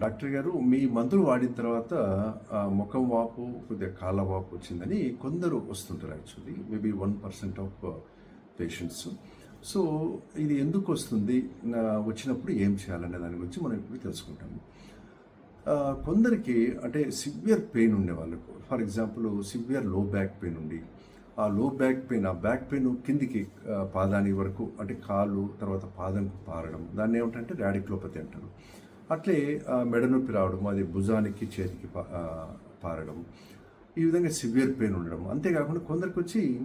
Doctor గారు మీ మందులు వాడిన తర్వాత ఆ, ముఖం వాపు కొద్దిగా కాళ్ళ వాపు వచ్చిందని కొందరు వస్తుంటారు actually. Maybe one percent of patients. So ఇది ఎందుకు వస్తుంది? వచ్చినప్పుడు ఏం చేయాలనే దాని గురించి మనం ఇప్పుడు తెలుసుకుంటాము. కొందరికి అంటే సివియర్ పెయిన్ ఉండే వాళ్ళకు ఫర్ ఎగ్జాంపుల్ సివియర్లో బ్యాక్ పెయిన్ ఉండి ఆ లో బ్యాక్ పెయిన్ ఆ బ్యాక్ పెయిన్ కిందికి పాదానికి పాదాని వరకు అంటే కాలు తర్వాత పాదంకు పారడం దాన్ని ఏమిటంటే రాడిక్లోపతి అంటారు. అట్లే మెడనొప్పి రావడం అది భుజానికి చేతికి పా- పారడం ఈ విధంగా సివియర్ పెయిన్ ఉండడం. అంతేకాకుండా కొందరికి వచ్చి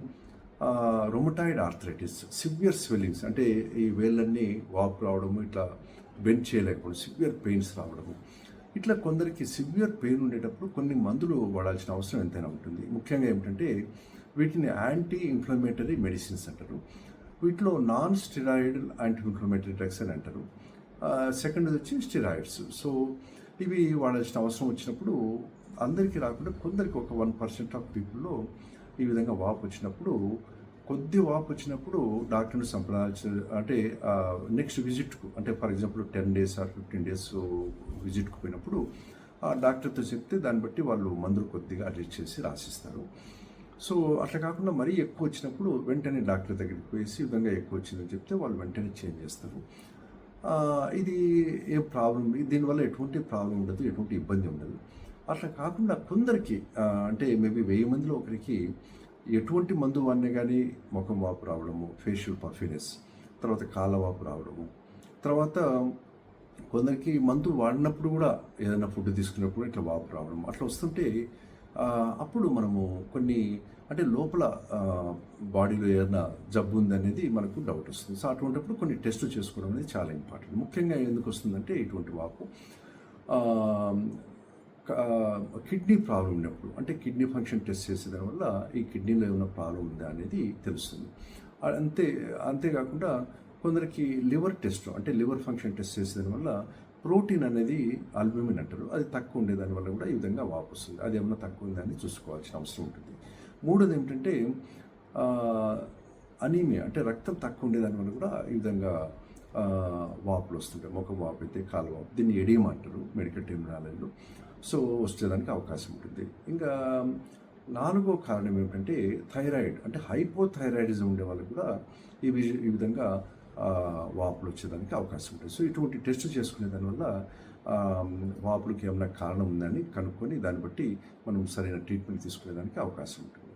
రొమటాయిడ్ ఆర్థరైటిస్ సివియర్ స్వెల్లింగ్స్ అంటే ఈ వేళ్ళన్నీ వాపు రావడం ఇట్లా బెండ్ చేయలేకపోవడం సివియర్ పెయిన్స్ రావడము. ఇట్లా కొందరికి సివియర్ పెయిన్ ఉండేటప్పుడు కొన్ని మందులు వాడాల్సిన అవసరం ఎంతైనా ఉంటుంది. ముఖ్యంగా ఏమిటంటే వీటిని యాంటీ ఇన్ఫ్లమేటరీ మెడిసిన్స్ అంటారు. వీటిలో non steroid anti inflammatory drugs అని అంటారు. సెకండ్ వచ్చి స్టిరాయిడ్స్ సో ఇవి వాడాల్సిన అవసరం వచ్చినప్పుడు అందరికీ రాకుండా కొందరికి ఒక వన్ పర్సెంట్ ఆఫ్ పీపుల్లో ఈ విధంగా వాపు వచ్చినప్పుడు కొద్ది వాపు వచ్చినప్పుడు డాక్టర్ని సంప్రదించ అంటే నెక్స్ట్ విజిట్కు అంటే for example ten days or fifteen days విజిట్కు పోయినప్పుడు ఆ డాక్టర్తో చెప్తే దాన్ని బట్టి వాళ్ళు మందులు కొద్దిగా అడ్జస్ట్ చేసి రాసిస్తారు. సో అట్లా కాకుండా మరీ ఎక్కువ వచ్చినప్పుడు వెంటనే డాక్టర్ దగ్గరికి పోయేసి ఈ విధంగా ఎక్కువ వచ్చిందని చెప్తే వాళ్ళు వెంటనే చేంజ్ చేస్తారు. ఇది ఏ ప్రాబ్లం దీనివల్ల ఎటువంటి ప్రాబ్లం ఉండదు ఎటువంటి ఇబ్బంది ఉండదు. అట్లా కాకుండా కొందరికి అంటే మేబీ వెయ్యి మందిలో ఒకరికి ఎటువంటి మందు వాడినా కానీ ముఖం వాపు రావడము ఫేషియల్ పర్ఫినెస్ తర్వాత కాళ్ళ వాపు రావడము తర్వాత కొందరికి మందు వాడినప్పుడు కూడా ఏదైనా ఫుడ్ తీసుకున్నప్పుడు ఇట్లా వాపు రావడం అట్లా వస్తుంటే అప్పుడు మనము కొన్ని అంటే లోపల బాడీలో ఏదైనా జబ్బు ఉందనేది మనకు డౌట్ వస్తుంది. సో అటువంటిప్పుడు కొన్ని టెస్టులు చేసుకోవడం అనేది చాలా ఇంపార్టెంట్ ముఖ్యంగా ఎందుకు వస్తుందంటే ఇటువంటి వాపు కిడ్నీ ప్రాబ్లం ఉన్నప్పుడు అంటే కిడ్నీ ఫంక్షన్ టెస్ట్ చేసేదాని వల్ల ఈ కిడ్నీలో ఏమైనా ప్రాబ్లం ఉందా అనేది తెలుస్తుంది. అంతే అంతేకాకుండా కొందరికి లివర్ టెస్ట్ అంటే లివర్ ఫంక్షన్ టెస్ట్ చేసేదాని వల్ల ప్రోటీన్ అనేది అల్బుమిన్ అంటారు. అది తక్కువ ఉండే వల్ల కూడా ఈ విధంగా వాపు వస్తుంది అది ఏమైనా తక్కువ ఉందని చూసుకోవాల్సిన అవసరం ఉంటుంది. మూడోది ఏమిటంటే అనీమియా అంటే రక్తం తక్కువ ఉండేదాని వల్ల కూడా ఈ విధంగా వాపులు వస్తుంటాయి. ముఖం వాపు అయితే కాలు వాపు. దీన్ని ఎడియం అంటారు మెడికల్ టెర్మినాలజీలో. సో వచ్చేదానికి అవకాశం ఉంటుంది. ఇంకా నాలుగో కారణం ఏమిటంటే థైరాయిడ్ అంటే హైపోథైరాయిడిజం ఉండే వాళ్ళకి కూడా ఈ ఈ విధంగా వాపులు వచ్చేదానికి అవకాశం ఉంటుంది. సో ఇటువంటి టెస్ట్ చేసుకునే దానివల్ల వాపులకి ఏమైనా కారణం ఉందని కనుక్కొని దాన్ని బట్టి మనం సరైన ట్రీట్మెంట్ తీసుకునేదానికి అవకాశం ఉంటుంది.